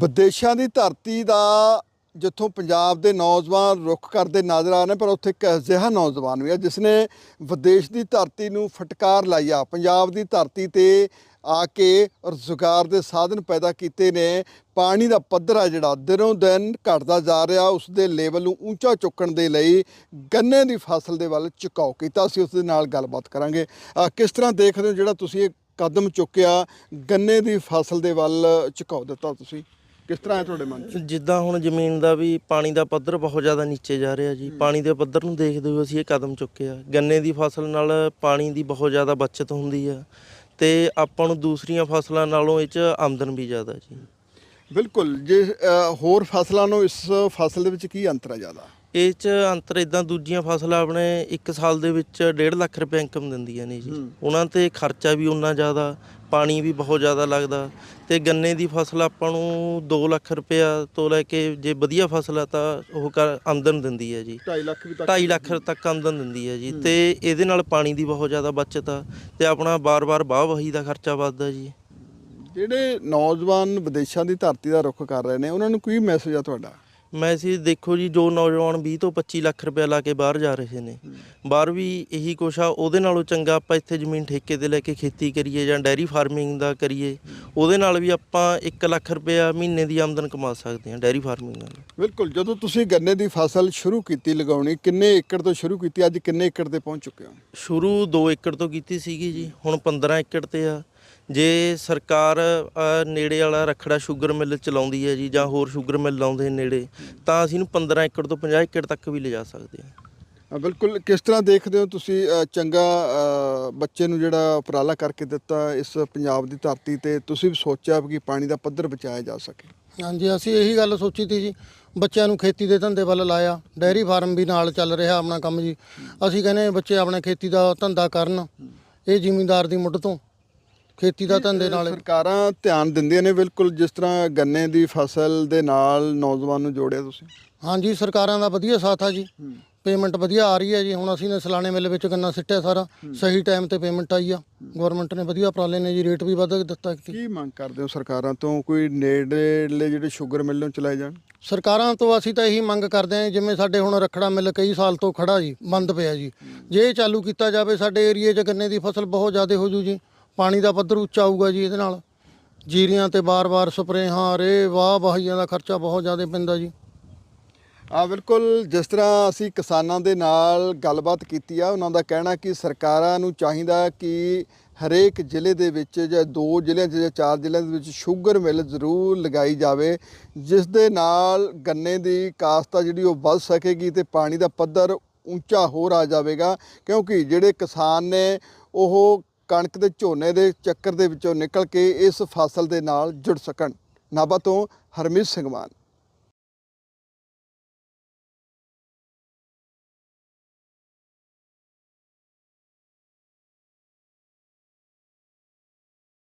ਵਿਦੇਸ਼ਾਂ ਦੀ ਧਰਤੀ ਦਾ ਜਿੱਥੋਂ ਪੰਜਾਬ ਦੇ ਨੌਜਵਾਨ ਰੁੱਖ ਕਰਦੇ ਨਜ਼ਰ ਆ ਰਹੇ ਨੇ, ਪਰ ਉੱਥੇ ਇੱਕ ਅਜਿਹਾ ਨੌਜਵਾਨ ਵੀ ਆ ਜਿਸ ਨੇ ਵਿਦੇਸ਼ ਦੀ ਧਰਤੀ ਨੂੰ ਫਟਕਾਰ ਲਾਈ ਆ। ਪੰਜਾਬ ਦੀ ਧਰਤੀ ਤੇ ਆ ਕੇ ਰੁਜ਼ਗਾਰ ਦੇ ਸਾਧਨ ਪੈਦਾ ਕੀਤੇ ਨੇ। ਪਾਣੀ ਦਾ ਪੱਧਰ ਆ ਜਿਹੜਾ, ਦਿਨੋਂ ਦਿਨ ਘਟਦਾ ਜਾ ਰਿਹਾ ਉਸ ਦੇ ਲੈਵਲ ਨੂੰ ਉੱਚਾ ਚੁੱਕਣ ਦੇ ਲਈ ਗੰਨੇ ਦੀ ਫਸਲ ਦੇ ਵੱਲ ਝੁਕਾਓ ਕੀਤਾ। ਸੀ ਉਸ ਦੇ ਨਾਲ ਗੱਲਬਾਤ ਕਰਾਂਗੇ। ਕਿਸ ਤਰ੍ਹਾਂ ਦੇਖਦੇ ਹੋ ਜਿਹੜਾ ਤੁਸੀਂ ਇਹ ਕਦਮ ਚੁੱਕਿਆ, ਗੰਨੇ ਦੀ ਫਸਲ ਦੇ ਵੱਲ ਝੁਕਾਓ ਦਿੱਤਾ ਤੁਸੀਂ? ਕਿਸ ਤਰ੍ਹਾਂ ਹੈ ਤੁਹਾਡੇ ਮਨ 'ਚ? ਜਿੱਦਾਂ ਹੁਣ ਜ਼ਮੀਨ ਦਾ ਵੀ ਪਾਣੀ ਦਾ ਪੱਧਰ ਬਹੁਤ ਜ਼ਿਆਦਾ ਨੀਚੇ ਜਾ ਰਿਹਾ ਜੀ। ਪਾਣੀ ਦੇ ਪੱਧਰ ਨੂੰ ਦੇਖਦੇ ਹੋਏ ਅਸੀਂ ਇਹ ਕਦਮ ਚੁੱਕਿਆ ਗੰਨੇ ਦੀ ਫਸਲ ਨਾਲ ਪਾਣੀ ਦੀ ਬਹੁਤ ਜ਼ਿਆਦਾ ਬਚਤ ਹੁੰਦੀ ਆ ਤੇ ਆਪਾਂ ਨੂੰ ਦੂਸਰੀਆਂ ਫਸਲਾਂ ਨਾਲੋਂ ਇਹ 'ਚ ਆਮਦਨ ਵੀ ਜ਼ਿਆਦਾ ਜੀ। ਬਿਲਕੁਲ ਜੇ ਅ, ਹੋਰ ਫਸਲਾਂ ਨੂੰ ਇਸ ਫਸਲ ਦੇ ਵਿੱਚ ਕੀ ਅੰਤਰ ਹੈ ਜ਼ਿਆਦਾ? ਇਹ 'ਚ ਅੰਤਰ ਇਦਾਂ ਦੂਜੀਆਂ ਫਸਲਾਂ ਆਪਣੇ 1 ਸਾਲ ਦੇ ਵਿੱਚ 1.5 ਲੱਖ ਰੁਪਏ ਇਨਕਮ ਦਿੰਦੀਆਂ ਨੇ ਜੀ। ਉਹਨਾਂ ਤੇ ਖਰਚਾ ਵੀ ਉਨਾ ਜ਼ਿਆਦਾ ਪਾਣੀ ਵੀ ਬਹੁਤ ਜ਼ਿਆਦਾ ਲੱਗਦਾ ਤੇ ਗੰਨੇ ਦੀ ਫਸਲ ਆਪਾਂ ਨੂੰ 2 ਲੱਖ ਰੁਪਇਆ ਤੋਂ ਲੈ ਕੇ ਜੇ ਵਧੀਆ ਫਸਲ ਆ ਤਾਂ ਉਹ ਕਰ ਆਮਦਨ ਦਿੰਦੀ ਹੈ ਜੀ। 2.5 ਲੱਖ ਵੀ 2.5 ਲੱਖ ਤੱਕ ਆਮਦਨ ਦਿੰਦੀ ਹੈ ਜੀ ਤੇ ਇਹਦੇ ਨਾਲ ਪਾਣੀ ਦੀ ਬਹੁਤ ਜ਼ਿਆਦਾ ਬਚਤ ਆ ਤੇ ਆਪਣਾ ਬਾਰ-ਬਾਰ ਵਾਹ ਵਹੀ ਦਾ ਖਰਚਾ ਵੱਧਦਾ ਜੀ। ਜਿਹੜੇ ਨੌਜਵਾਨ ਵਿਦੇਸ਼ਾਂ ਦੀ ਧਰਤੀ ਦਾ ਰੁੱਖ ਕਰ ਰਹੇ ਨੇ ਉਹਨਾਂ ਨੂੰ ਕੀ ਮੈਸੇਜ ਆ ਤੁਹਾਡਾ? ਮੈਸੇਜ ਦੇਖੋ ਜੀ ਜੋ ਨੌਜਵਾਨ 20 ਤੋਂ 25 ਲੱਖ ਰੁਪਏ ਲਾ ਕੇ ਬਾਹਰ ਜਾ ਰਹੇ ਨੇ। ਬਾਹਰ ਵੀ ਇਹੀ ਕੁਛ ਆ ਉਹਦੇ ਨਾਲੋਂ ਚੰਗਾ ਆਪਾਂ ਇੱਥੇ ਜ਼ਮੀਨ ਠੇਕੇ ਤੇ ਲੈ ਕੇ ਖੇਤੀ ਕਰੀਏ ਜਾਂ ਡੈਰੀ ਫਾਰਮਿੰਗ ਦਾ ਕਰੀਏ ਉਹਦੇ ਨਾਲ ਵੀ ਆਪਾਂ 1 ਲੱਖ ਰੁਪਏ ਮਹੀਨੇ ਦੀ ਆਮਦਨ ਕਮਾ ਸਕਦੇ ਹਾਂ ਡੈਰੀ ਫਾਰਮਿੰਗ ਨਾਲ। ਬਿਲਕੁਲ ਜਦੋਂ ਤੁਸੀਂ ਗੰਨੇ ਦੀ ਫਸਲ ਸ਼ੁਰੂ ਕੀਤੀ ਲਗਾਉਣੀ ਕਿੰਨੇ ਏਕੜ ਤੋਂ ਸ਼ੁਰੂ ਕੀਤੀ ਅੱਜ ਕਿੰਨੇ ਏਕੜ ਤੇ ਪਹੁੰਚ ਚੁੱਕੇ ਹੋ? ਸ਼ੁਰੂ 2 ਏਕੜ ਤੋਂ ਕੀਤੀ ਸੀਗੀ ਜੀ ਹੁਣ 15 ਏਕੜ ਤੇ ਆ। ਜੇ ਸਰਕਾਰ ਅ, ਨੇੜੇ ਵਾਲਾ ਰਖੜਾ ਸ਼ੂਗਰ ਮਿੱਲ ਚਲਾਉਂਦੀ ਹੈ ਜੀ ਜਾਂ ਹੋਰ ਸ਼ੂਗਰ ਮਿੱਲ ਲਾਉਂਦੇ ਨੇ ਨੇੜੇ ਤਾਂ ਅਸੀਂ ਨੂੰ 15 ਏਕੜ ਤੋਂ 50 ਏਕੜ ਤੱਕ ਵੀ ਲਿਜਾ ਸਕਦੇ ਹਾਂ। ਅ, ਬਿਲਕੁਲ ਕਿਸ ਤਰ੍ਹਾਂ ਦੇਖਦੇ ਹੋ ਤੁਸੀਂ ਅ, ਚੰਗਾ ਅ, ਬੱਚੇ ਨੂੰ ਜਿਹੜਾ ਉਪਰਾਲਾ ਕਰਕੇ ਦਿੱਤਾ ਇਸ ਪੰਜਾਬ ਦੀ ਧਰਤੀ ਤੇ? ਤੁਸੀਂ ਵੀ ਸੋਚਿਆ ਕਿ ਪਾਣੀ ਦਾ ਪੱਧਰ ਬਚਾਇਆ ਜਾ ਸਕੇ। ਹਾਂਜੀ ਅਸੀਂ ਇਹੀ ਗੱਲ ਸੋਚੀ ਤੀ ਜੀ। ਬੱਚਿਆਂ ਨੂੰ ਖੇਤੀ ਦੇ ਧੰਦੇ ਵੱਲ ਲਾਇਆ। ਡੈਰੀ ਫਾਰਮ ਵੀ ਨਾਲ ਚੱਲ ਰਿਹਾ ਆਪਣਾ ਕੰਮ ਜੀ। ਅਸੀਂ ਕਹਿੰਦੇ ਬੱਚੇ ਆਪਣੇ ਖੇਤੀ ਦਾ ਧੰਦਾ ਕਰਨ ਇਹ ਜ਼ਿਮੀਂਦਾਰ ਦੀ ਮੁੱਢ ਤੋਂ। ਖੇਤੀ ਦਾ ਧੰਦੇ ਨਾਲ ਸਰਕਾਰਾਂ ਧਿਆਨ ਦਿੰਦੀਆਂ ਨੇ ਬਿਲਕੁਲ ਜਿਸ ਤਰ੍ਹਾਂ ਗੰਨੇ ਦੀ ਫਸਲ ਦੇ ਨਾਲ ਨੌਜਵਾਨ ਨੂੰ ਜੋੜਿਆ ਤੁਸੀਂ। ਹਾਂਜੀ ਸਰਕਾਰਾਂ ਦਾ ਵਧੀਆ ਸਾਥ ਆ ਜੀ। ਪੇਮੈਂਟ ਵਧੀਆ ਆ ਰਹੀ ਹੈ ਜੀ। ਹੁਣ ਅਸੀਂ ਨੇ ਸਲਾਣੇ ਮੇਲੇ ਵਿੱਚ ਗੰਨਾ ਸਿੱਟਿਆ ਸਾਰਾ। ਸਹੀ ਟਾਈਮ ਤੇ ਪੇਮੈਂਟ ਆਈ ਆ। ਗਵਰਨਮੈਂਟ ਨੇ ਵਧੀਆ ਉਪਰਾਲੇ ਨੇ ਜੀ। ਰੇਟ ਵੀ ਵੱਧ ਦਿੱਤਾ ਕੀ ਮੰਗ ਕਰਦੇ ਹੋ ਸਰਕਾਰਾਂ ਤੋਂ? ਕੋਈ ਨੇੜਲੇ ਜਿਹੜੇ ਸ਼ੂਗਰ ਮਿੱਲ ਨੂੰ ਚਲਾਏ ਜਾਣ? ਸਰਕਾਰਾਂ ਤੋਂ ਅਸੀਂ ਤਾਂ ਇਹੀ ਮੰਗ ਕਰਦੇ ਹਾਂ ਜਿਵੇਂ ਸਾਡੇ ਹੁਣ ਰਖੜਾ ਮਿਲ ਕਈ ਸਾਲ ਤੋਂ ਖੜਾ ਜੀ ਬੰਦ ਪਿਆ ਜੀ। ਜੇ ਚਾਲੂ ਕੀਤਾ ਜਾਵੇ ਸਾਡੇ ਏਰੀਏ 'ਚ ਗੰਨੇ ਦੀ ਫਸਲ ਬਹੁਤ ਜ਼ਿਆਦਾ ਹੋ ਜੂ ਜੀ। ਪਾਣੀ ਦਾ ਪੱਧਰ ਉੱਚਾ ਆਊਗਾ ਜੀ ਇਹਦੇ ਨਾਲ। ਜੀਰੀਆਂ ਤੇ ਬਾਰ-ਬਾਰ ਸਪਰੇਹਾਂ ਰੇ ਵਾਹ ਵਾਹੀਆਂ ਦਾ ਖਰਚਾ ਬਹੁਤ ਜ਼ਿਆਦਾ ਪੈਂਦਾ ਜੀ। ਆ ਬਿਲਕੁਲ, ਜਿਸ ਤਰ੍ਹਾਂ ਅਸੀਂ ਕਿਸਾਨਾਂ ਦੇ ਨਾਲ ਗੱਲਬਾਤ ਕੀਤੀ ਆ, ਉਹਨਾਂ ਦਾ ਕਹਿਣਾ ਕਿ ਸਰਕਾਰਾਂ ਨੂੰ ਚਾਹੀਦਾ ਕਿ ਹਰੇਕ ਜ਼ਿਲ੍ਹੇ ਦੇ ਵਿੱਚ ਜਾਂ ਦੋ ਜ਼ਿਲ੍ਹਿਆਂ 'ਚ ਜਾਂ ਚਾਰ ਜ਼ਿਲ੍ਹਿਆਂ ਦੇ ਵਿੱਚ ਸ਼ੂਗਰ ਮਿਲ ਜ਼ਰੂਰ ਲਗਾਈ ਜਾਵੇ, ਜਿਸ ਦੇ ਨਾਲ ਗੰਨੇ ਦੀ ਕਾਸ਼ਤ ਆ ਜਿਹੜੀ ਉਹ ਵੱਧ ਸਕੇਗੀ ਤੇ ਪਾਣੀ ਦਾ ਪੱਧਰ ਉੱਚਾ ਹੋਰ ਆ ਜਾਵੇਗਾ, ਕਿਉਂਕਿ ਜਿਹੜੇ ਕਿਸਾਨ ਨੇ ਉਹ ਕਣਕ ਦੇ ਝੋਨੇ ਦੇ ਚੱਕਰ ਦੇ ਵਿੱਚੋਂ ਨਿਕਲ ਕੇ ਇਸ ਫਸਲ ਦੇ ਨਾਲ ਜੁੜ ਸਕਣ। ਨਾਭਾ ਤੋਂ ਹਰਮੀਤ ਸਿੰਘ ਮਾਨ।